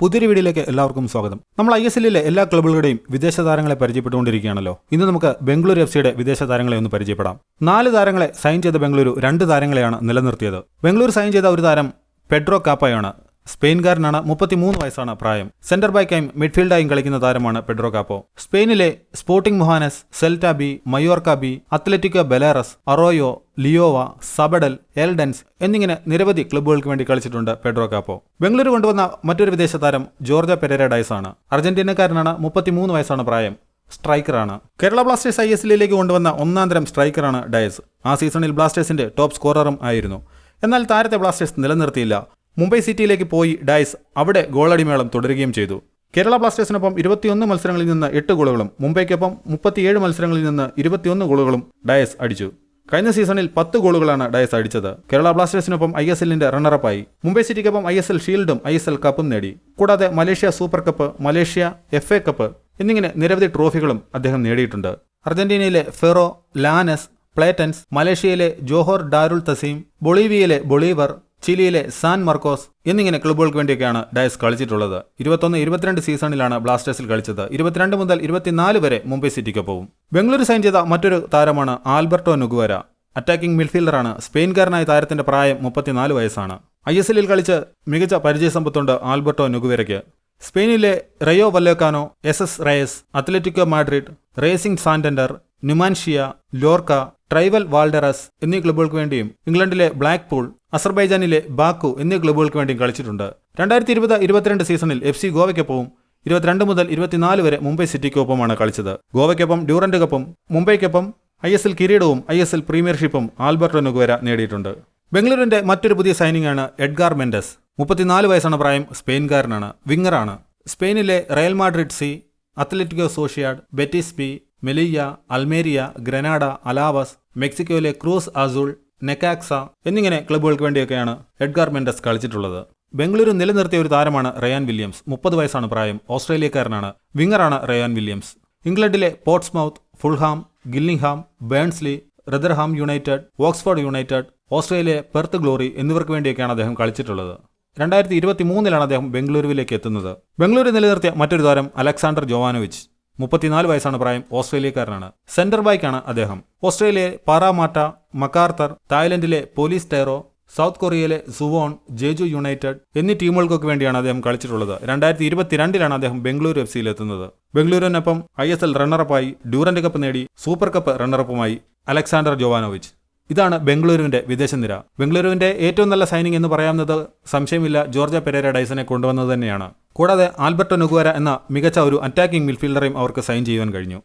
പുതിയൊരു വീഡിയോയിലേക്ക് എല്ലാവർക്കും സ്വാഗതം. നമ്മൾ ഐ എസ് എല്ലിലെ എല്ലാ ക്ലബുകളുടെയും വിദേശ താരങ്ങളെ പരിചയപ്പെട്ടുകൊണ്ടിരിക്കുകയാണല്ലോ. ഇന്ന് നമുക്ക് ബംഗളൂരു എഫ് സിയുടെ വിദേശ താരങ്ങളെ ഒന്ന് പരിചയപ്പെടാം. നാല് താരങ്ങളെ സൈൻ ചെയ്ത ബംഗളൂരു രണ്ട് താരങ്ങളെയാണ് നിലനിർത്തിയത്. ബംഗളൂരു സൈൻ ചെയ്ത ഒരു താരം പെഡ്രോ കാപ്പയാണ്. സ്പെയിൻകാരനാണ് മുപ്പത്തിമൂന്ന് വയസ്സാണ് പ്രായം. സെന്റർ ബാക്കായും മിഡ്ഫീൽഡായും കളിക്കുന്ന താരമാണ് പെഡ്രോ കാപ്പോ. സ്പെയിനിലെ Sporting മുഹാനസ് Celta B Mallorca B Atletico Baleares Arroyo Leioa Sabadell Eldense എന്നിങ്ങനെ നിരവധി ക്ലബ്ബുകൾക്ക് വേണ്ടി കളിച്ചിട്ടുണ്ട് പെഡ്രോ കാപ്പോ. ബംഗളൂരു കൊണ്ടുവന്ന മറ്റൊരു വിദേശ താരം ജോർജ പെരേര ഡൈസ് ആണ് അർജന്റീനക്കാരനാണ് മുപ്പത്തിമൂന്ന് വയസ്സാണ് പ്രായം. സ്ട്രൈക്കറാണ്. കേരള ബ്ലാസ്റ്റേഴ്സ് ഐ എസ് എല്ലിലേക്ക് കൊണ്ടുവന്ന ഒന്നാം തരം സ്ട്രൈക്കറാണ് ഡയസ്. ആ സീസണിൽ ബ്ലാസ്റ്റേഴ്സിന്റെ ടോപ്പ് സ്കോററും ആയിരുന്നു. എന്നാൽ താരത്തെ ബ്ലാസ്റ്റേഴ്സ് നിലനിർത്തിയില്ല. മുംബൈ സിറ്റിയിലേക്ക് പോയി ഡൈസ് അവിടെ ഗോളടിമേളം തുടരുകയും ചെയ്തു. കേരള ബ്ലാസ്റ്റേഴ്സിനൊപ്പം ഇരുപത്തിയൊന്ന് മത്സരങ്ങളിൽ നിന്ന് എട്ട് ഗോളുകളും മുംബൈക്കൊപ്പം മുപ്പത്തിയേഴ് മത്സരങ്ങളിൽ നിന്ന് ഇരുപത്തിയൊന്ന് ഗോളുകളും ഡയസ് അടിച്ചു. കഴിഞ്ഞ സീസണിൽ പത്ത് ഗോളുകളാണ് ഡയസ് അടിച്ചത്. കേരള ബ്ലാസ്റ്റേഴ്സിനൊപ്പം ഐ എസ് എല്ലിന്റെ റണ്ണറപ്പായി. മുംബൈ സിറ്റിക്കൊപ്പം ഐ എസ് എൽ ഷീൽഡും ഐ എസ് എൽ കപ്പും നേടി. കൂടാതെ Malaysia super cup Malaysia F A cup എന്നിങ്ങനെ നിരവധി ട്രോഫികളും അദ്ദേഹം നേടിയിട്ടുണ്ട്. അർജന്റീനയിലെ ഫെറോ ലാനസ് പ്ലേറ്റൻസ് മലേഷ്യയിലെ ജോഹോർ ഡാരുൽ തസീം ബൊളീവിയയിലെ ബൊളീവർ ചിലിയിലെ സാൻ മർക്കോസ് എന്നിങ്ങനെ ക്ലബ്ബുകൾക്ക് വേണ്ടിയൊക്കെയാണ് ഡയസ് കളിച്ചിട്ടുള്ളത്. ഇരുപത്തൊന്ന് ഇരുപത്തിരണ്ട് സീസണിലാണ് ബ്ലാസ്റ്റേഴ്സിൽ കളിച്ചത്. ഇരുപത്തിരണ്ട് മുതൽ ഇരുപത്തിനാല് വരെ മുംബൈ സിറ്റിക്ക് പോകും ബംഗളൂരു സൈൻ ചെയ്ത മറ്റൊരു താരമാണ് ആൽബർട്ടോ നുഗുവര. അറ്റാക്കിംഗ് മിഡ്ഫീൽഡറാണ് സ്പെയിൻകാരനായ താരത്തിന്റെ പ്രായം മുപ്പത്തിനാല് വയസ്സാണ്. ഐ എസ് എല്ലിൽ കളിച്ച് മികച്ച പരിചയസമ്പത്തുണ്ട് ആൽബർട്ടോ നുഗുവരയ്ക്ക്. സ്പെയിനിലെ Rayo Vallecano S S Reyes Atletico Madrid Racing Santander Numancia Lorca Trival Valderas എന്നീ ക്ലബ്ബുകൾക്ക് വേണ്ടിയും ഇംഗ്ലണ്ടിലെ ബ്ലാക്ക് പൂൾ അസർബൈജാനിലെ ബാക്കു എന്നീ ക്ലബ്ബുകൾക്ക് വേണ്ടിയും കളിച്ചിട്ടുണ്ട്. രണ്ടായിരത്തി ഇരുപത് ഇരുപത്തിരണ്ട് സീസണിൽ എഫ് സി ഗോവയ്ക്കൊപ്പവും ഇരുപത്തിരണ്ട് മുതൽ ഇരുപത്തിനാല് വരെ മുംബൈ സിറ്റിക്കൊപ്പമാണ് കളിച്ചത്. ഗോവയ്ക്കൊപ്പം ഡ്യൂറന്റ് കപ്പും മുംബൈക്കൊപ്പം ഐ എസ് എൽ കിരീടവും ഐ എസ് എൽ പ്രീമിയർഷിപ്പും ആൽബർട്ടോ നുഗുവര നേടിയിട്ടുണ്ട്. ബംഗളൂരുവിന്റെ മറ്റൊരു പുതിയ സൈനിങ് ആണ് എഡ്ഗാർ മെൻഡസ്. മുപ്പത്തിനാല് വയസ്സാണ് പ്രായം സ്പെയിൻകാരനാണ് വിങ്ങറാണ്. സ്പെയിനിലെ Real Madrid C Atletico Sociedad Betis B Melilla Almeria Granada Alaves മെക്സിക്കോയിലെ ക്രൂസ് അസൂൾ നെക്കാക്സ എന്നിങ്ങനെ ക്ലബ്ബുകൾക്ക് വേണ്ടിയൊക്കെയാണ് എഡ്ഗാർ മെൻഡസ് കളിച്ചിട്ടുള്ളത്. ബംഗളൂരു നിലനിർത്തിയ ഒരു താരമാണ് റയാൻ വില്യംസ്. മുപ്പത് വയസ്സാണ് പ്രായം. ഓസ്ട്രേലിയക്കാരനാണ്. വിങ്ങറാണ് റയാൻ വില്യംസ്. ഇംഗ്ലണ്ടിലെ Portsmouth Fulham ഗില്ലിംഗ്ഹാം Barnsley Rotherham United Oxford United Australia Perth Glory എന്നിവർക്ക് വേണ്ടിയൊക്കെയാണ് അദ്ദേഹം കളിച്ചിട്ടുള്ളത്. രണ്ടായിരത്തി ഇരുപത്തി മൂന്നിലാണ് അദ്ദേഹം ബംഗളൂരുവിലേക്ക് എത്തുന്നത്. ബംഗളൂരു നിലനിർത്തിയ മറ്റൊരു താരം അലക്സാണ്ടർ ജോവാനോവിച്ച്. മുപ്പത്തിനാല് വയസ്സാണ് പ്രായം ഓസ്ട്രേലിയക്കാരനാണ്. സെന്റർ ബാക്കാണ് അദ്ദേഹം. ഓസ്ട്രേലിയയിലെ പാറാമാറ്റ മക്കാർത്തർ തായ്ലൻഡിലെ പോലീസ് ടൈറോ സൗത്ത് കൊറിയയിലെ സുവോൺ ജേജു യുണൈറ്റഡ് എന്നീ ടീമുകൾക്കൊക്കെ വേണ്ടിയാണ് അദ്ദേഹം കളിച്ചിട്ടുള്ളത്. രണ്ടായിരത്തി ഇരുപത്തിരണ്ടിലാണ് അദ്ദേഹം ബംഗളൂരു എഫ് സിയിൽ എത്തുന്നത്. ബംഗളൂരുവിനൊപ്പം ഐ എസ് എൽ റണ്ണറപ്പായി ഡ്യൂറന്റ് കപ്പ് നേടി സൂപ്പർ കപ്പ് റണ്ണറപ്പുമായി അലക്സാണ്ടർ ജോവാനോവിച്ച്. ഇതാണ് ബംഗളൂരുവിന്റെ വിദേശ നിര. ബംഗളൂരുവിന്റെ ഏറ്റവും നല്ല സൈനിങ് എന്ന് പറയാവുന്നത് സംശയമില്ല ജോർജ പെരേര ഡൈസനെ കൊണ്ടുവന്നത് തന്നെയാണ്. കൂടാതെ ആൽബർട്ടോ നുഗുവര എന്ന മികച്ച ഒരു അറ്റാക്കിംഗ് മിഡ്ഫീൽഡറെയും അവർക്ക് സൈൻ ചെയ്യുവാൻ കഴിഞ്ഞു.